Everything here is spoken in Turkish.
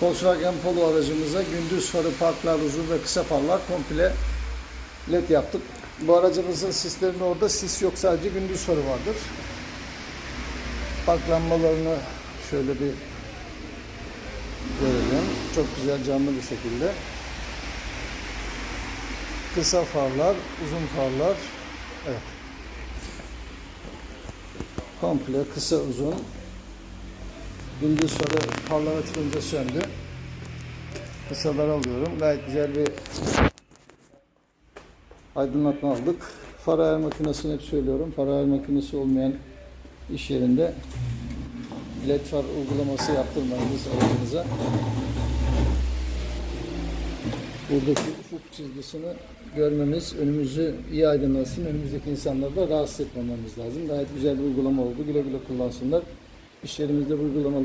Volkswagen Polo aracımıza gündüz farı, parklar, uzun ve kısa farlar komple led yaptık. Bu aracımızın sislerinin orada sis yok sadece gündüz farı vardır. Park lambalarını şöyle bir görelim. Çok güzel canlı bir şekilde. Kısa farlar, uzun farlar. Evet. Komple kısa uzun. Gündüz farı farlar açılınca söndü. Kısalar alıyorum. Gayet güzel bir aydınlatma aldık. Far ayar makinesini hep söylüyorum. Far ayar makinesi olmayan iş yerinde led far uygulaması yaptırmayınız aracınıza. Buradaki ufuk çizgisini görmemiz, önümüzü iyi aydınlatsın, önümüzdeki insanları da rahatsız etmememiz lazım. Gayet güzel bir uygulama oldu. Güle güle kullansınlar. İş yerimizde bu uygulamaları